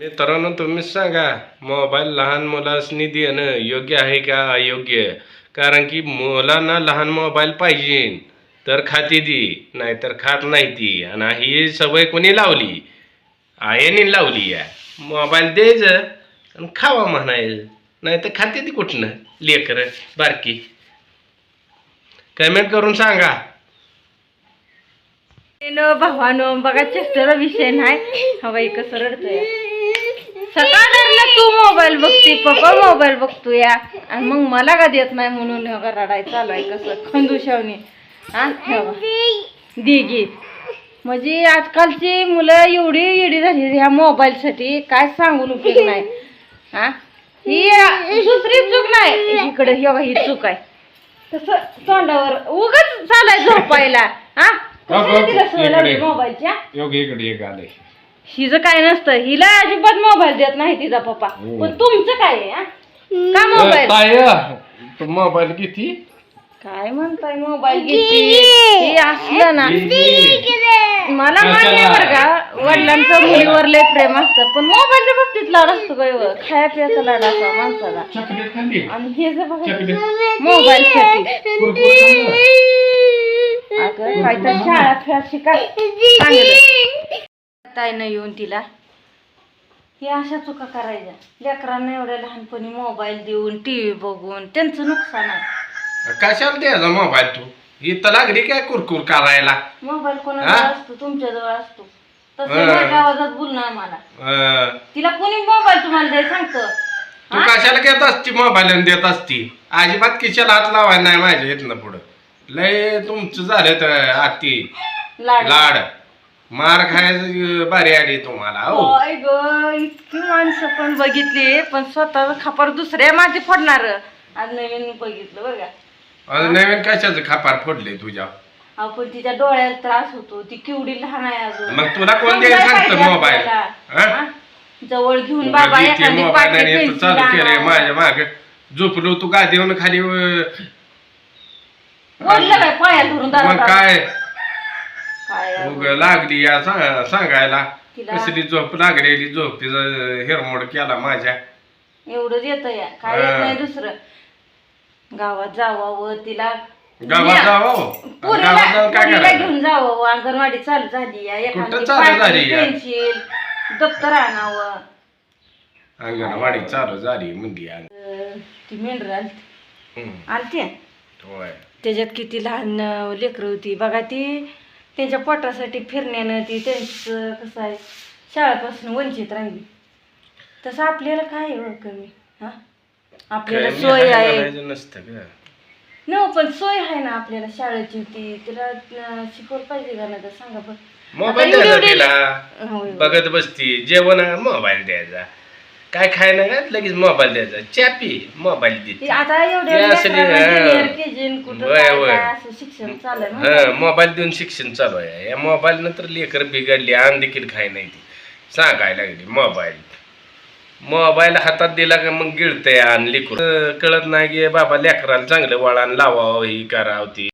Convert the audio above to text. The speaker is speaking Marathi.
मित्रांनो तुम्हीच सांगा मोबाईल लहान मुलासनी देणं योग्य आहे का अयोग्य? कारण की मुलांना लहान मोबाईल पाहिजे. तर खाती दी नाहीतर खात नाही ती. आणि ही सवय कोणी लावली? आयने लावली या. मोबाईल द्यायचं आणि खावा म्हणायचं नाहीतर खाते ती कुठनं? लेकर बारकी. कमेंट करून सांगा. भावानो बघा चेष्टेचा विषय नाही. हवाई कसं रडतोय सकाळ तू मोबाईल बघते पप्पा मोबाईल बघतो या आणि मग मला का देत नाही म्हणून हे रडाय चालू आहे कसं. खंदुशावनी हा दिगी म्हणजे आजकालची मुलं एवढी येडी झाली ह्या मोबाईलसाठी काय सांगून उपयोग नाही. हा? ही दुसरी चूक नाही. इकडे ही ही चूक आहे. तसं तोंडावर उगाच चालाय झोपायला. हा. मोबाईलच्या हिचं काय नसतं हिला अजिबात मोबाईल देत नाही तिचा पप्पा. हो. पण तुमचं काय आहे हा? का मोबाईल ताय मोबाईल किती काय म्हणताय मोबाईल घेतली हे असलं ना. मला मान्य आहे बरं का वडिलांचं मुलीवर लय प्रेम असतं पण मोबाईलच्या बाबतीत लाड असतो काय व? खाया पियाचा लाड असा माणसाला. चॉकलेट खाल्ली? आणि हे जर बघा चॉकलेट. मोबाईल साठी. कुरकुर खाल्लं? अगं काय तर शाळा खेळ चांगलं. ताईनं येऊन तिला हे अशा चुका करायच्या. लेकरांना एवढ्या लहानपणी मोबाईल देऊन टीव्ही बघून त्यांचं नुकसान आहे. कशाला द्यायचा मोबाईल तू? इथं लागली काय कुरकुर करायला? मोबाईल कोणाजवळ हा? असतो? तुमच्याजवळ असतो. तसं हा. मोठ्या आवाजात बोलणार मला. अं, तिला कोणी मोबाईल तुम्हाला सांगतं तू कशाला घेत असती मोबाईल आणि देत असती? अजिबात किशाला हात लावाय नाही माझ्या इथनं पुढं. लय तुमचं झालं तर आती लाड. लाड. मार खायचं बारी आली तुम्हाला हो. होय ग इतकी माणसं पण बघितली पण स्वतः खापर दुसऱ्या माती फोडणार. आज नवीन बघितलं का. आज नवीन कशाचं खापार फोडले तुझ्या? आपण तिच्या डोळ्याला त्रास होतो ती केवढी लहान आहे अजून मग तुला कोण द्यायला समजायला सांगतं पाहिजे मोबाईल आपल्याला. हा? हा? जवळ घेऊन बाबा उगाच इथे एखादी मोबाईल पाटी आणि इथं पेन्सिल चालू केलंय. माझ्या माग. झोपलो तू गादीवर खाली अं, ओढलं काय? पायात धरून दारात काय? काय? उग लागली या सा- सांगायला. तिला- कसली झोप लागलेली? झोप हिरमोड केला माझ्या. एवढंच येत या. काय येत. नाही दुसरं? गावात जावावं तिला गावात न्या. जावं. पोरीला- गावात जाऊन काय पोरीला करायचं? घेऊन जावं. अंगणवाडी चालू झाली या. एखादी चालू झाली या? पेन्सिल दप्तर आणावं. अंगणवाडी चालू झाली अं, ती मेंढर आलती. हम्म. आलती? होय. त्याच्यात किती लहान लेकरं होती. बघा ती त्यांच्या पोटासाठी फिरण्यानं ती त्यांचं कसं आहे शाळेपासून वंचित राहिली. तसं आपल्याला काय हो कमी? हा? आपल्याला सोय आहे म्हणायचं नसतं का? न पण सोय आहे ना आपल्याला शाळेची ती. तिला शिकवलं पाहिजे का नाही तर सांगा बरं. मोबाईल द्यायचा तिला. बघत बसती. जेवण मोबाईल द्यायचा. काय खायला का? लगेच मोबाईल द्यायचा. चॅपी मोबाईल देते. आता एवढे ती असली. कुठं वय, काय वय. काय असं शिक्षण चालू आहे हा माहिती आहे? मोबाईल देऊन शिक्षण चालू आहे. या मोबाईल नंतर लेकर बिघडली आण देखील खाय नाही ती. सांगायला लागली मोबाईल मोबाईल हातात दिला का मग गिळतंय आण लेकूर अं, कळत नाही की बाबा लेकराला चांगलं वळण लावावं ही करावं ती.